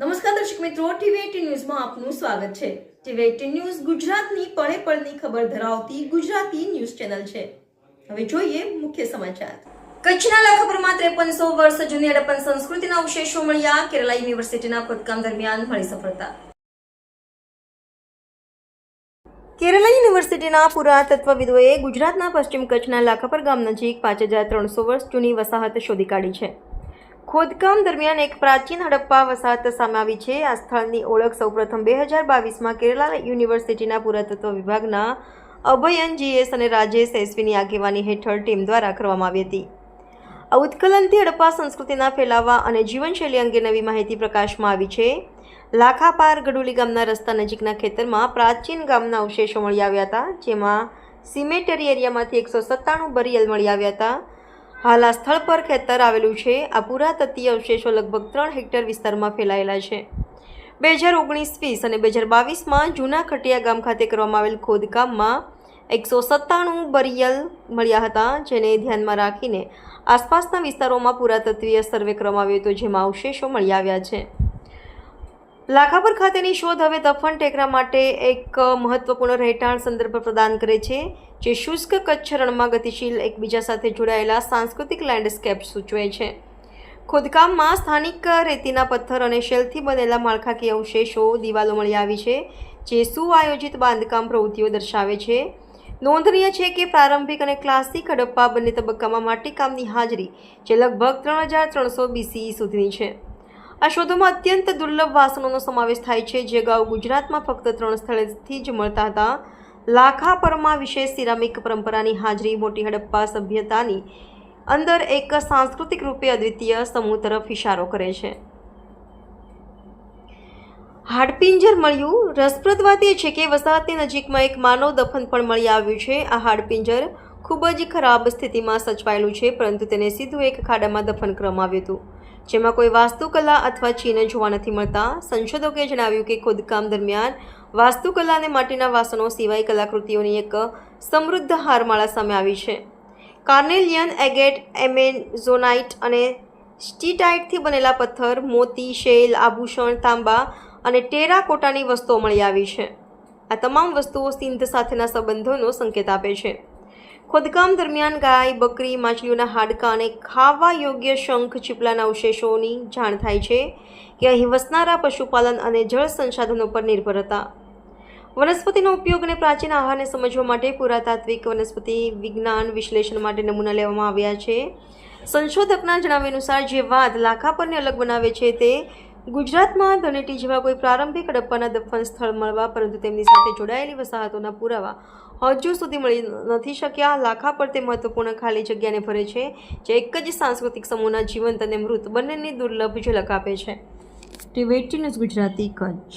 નમસ્કાર દર્શક મિત્રો ટીવી ન્યૂઝમાં આપનું સ્વાગત છે. ટીવી એટીન ન્યૂઝ ગુજરાતની પળે પળની ખબર ધરાવતી ગુજરાતી ન્યૂઝ ચેનલ છે. હવે જોઈએ મુખ્ય સમાચાર. કચ્છના લાખાપુરમાં ત્રેપનસો વર્ષ જૂની હડપ્પન સંસ્કૃતિના અવશેષો મળ્યા, કેરલા યુનિવર્સિટીના ખોદકામ દરમિયાન મળી સફળતા. કેરલા યુનિવર્સિટીના પુરાતત્વવિદોએ ગુજરાતના પશ્ચિમ કચ્છના લાખાપર ગામ નજીક પાંચ હજાર ત્રણસો વર્ષ જૂની વસાહત શોધી કાઢી છે. ખોદકામ દરમિયાન એક પ્રાચીન હડપ્પા વસાહત સામે આવી છે. આ સ્થળની ઓળખ સૌપ્રથમ બે હજાર બાવીસમાં કેરલા યુનિવર્સિટીના પુરાતત્વ વિભાગના અભયન જીએસ અને રાજેશ એસવીની આગેવાની હેઠળ ટીમ દ્વારા કરવામાં આવી હતી. આ ઉત્કલનથી હડપ્પા સંસ્કૃતિના ફેલાવા અને જીવનશૈલી અંગે નવી માહિતી પ્રકાશમાં આવી છે. લાખાપાર ગડુલી ગામના રસ્તા નજીકના ખેતરમાં પ્રાચીન ગામના અવશેષો મળી આવ્યા હતા, જેમાં સિમેટરી એરિયામાંથી એકસો સત્તાણું બરિયલ મળી આવ્યા હતા. હાલ આ સ્થળ પર ખેતર આવેલું છે. આ પુરાતત્વીય અવશેષો લગભગ ત્રણ હેક્ટર વિસ્તારમાં ફેલાયેલા છે. બે હજાર ઓગણીસ વીસ અને બે હજાર બાવીસમાં જૂના ખટિયા ગામ ખાતે કરવામાં આવેલ ખોદકામમાં એકસો સત્તાણું બરિયલ મળ્યા હતા, જેને ધ્યાનમાં રાખીને આસપાસના વિસ્તારોમાં પુરાતત્વીય સર્વે કરવામાં આવ્યો હતો, જેમાં અવશેષો મળી આવ્યા છે. લાખાપર ખાતેની શોધ હવે દફન ટેકરા માટે એક મહત્વપૂર્ણ રહેઠાણ સંદર્ભ પ્રદાન કરે છે, જે શુષ્ક કચ્છ રણમાં ગતિશીલ એકબીજા સાથે જોડાયેલા સાંસ્કૃતિક લેન્ડસ્કેપ સૂચવે છે. ખોદકામમાં સ્થાનિક રેતીના પથ્થર અને શેલથી બનેલા માળખાકીય અવશેષો દિવાલો મળી આવી છે, જે સુઆયોજિત બાંધકામ પ્રવૃત્તિઓ દર્શાવે છે. નોંધનીય છે કે પ્રારંભિક અને ક્લાસિક હડપ્પા બંને તબક્કામાં માટીકામની હાજરી, જે લગભગ ત્રણ હજાર ત્રણસો બીસી સુધીની છે. આ શોધોમાં અત્યંત દુર્લભ વાસણોનો સમાવેશ થાય છે, જે અગાઉ ગુજરાતમાં ફક્ત ત્રણ સ્થળેથી જ મળતા હતા. લાખાપરમાં વિશેષ સિરામિક પરંપરાની હાજરી, મોટી હડપ્પા સભ્યતાની અંદર એક સાંસ્કૃતિક રૂપે અદ્વિતીય સમૂહ તરફ ઇશારો કરે છે. હાડપિંજર મળ્યું. રસપ્રદ વાત એ છે કે વસાહતની નજીકમાં એક માનવ દફન પણ મળી આવ્યું છે. આ હાડપિંજર ખૂબ જ ખરાબ સ્થિતિમાં સચવાયેલું છે, પરંતુ તેને સીધું એક ખાડામાં દફન કરવામાં આવ્યું હતું. જેમાં કોઈ વાસ્તુકલા અથવા ચિહ્ન જોવા નથી મળતા. સંશોધકોએ જણાવ્યું કે ખોદકામ દરમિયાન વાસ્તુકલા અને માટીના વાસણો સિવાય કલાકૃતિઓની એક સમૃદ્ધ હારમાળા સામે આવી છે. કાર્નેલિયન એગેટ, એમેઝોનાઇટ અને સ્ટીટાઇટથી બનેલા પથ્થર, મોતી, શેલ, આભૂષણ, તાંબા અને ટેરાકોટાની વસ્તુઓ મળી આવી છે. આ તમામ વસ્તુઓ સિંધ સાથેના સંબંધોનો સંકેત આપે છે. ખોદકામ દરમિયાન ગાય, બકરી, માછલીઓના હાડકાં અને ખાવા યોગ્ય શંખ, ચીપલાના અવશેષોની જાણ થાય છે કે અહીં વસનારા પશુપાલન અને જળ સંસાધનો પર નિર્ભર હતા. વનસ્પતિનો ઉપયોગ અને પ્રાચીન આહારને સમજવા માટે પુરાતાત્વિક વનસ્પતિ વિજ્ઞાન વિશ્લેષણ માટે નમૂના લેવામાં આવ્યા છે. સંશોધકના જણાવ્યા અનુસાર જે વાત લાખાપરને અલગ બનાવે છે તે ગુજરાતમાં ધનેટી જેવા કોઈ પ્રારંભિક હડપ્પાના દફન સ્થળ મળવા, પરંતુ તેમની સાથે જોડાયેલી વસાહતોના પુરાવા હજુ સુધી મળી નથી શક્યા. લાખા પર તે મહત્વપૂર્ણ ખાલી જગ્યાને ભરે છે, જે એક જ સાંસ્કૃતિક સમૂહના જીવંત અને મૃત બંનેની દુર્લભ ઝલક આપે છે. TV news Gujarati, Kutch.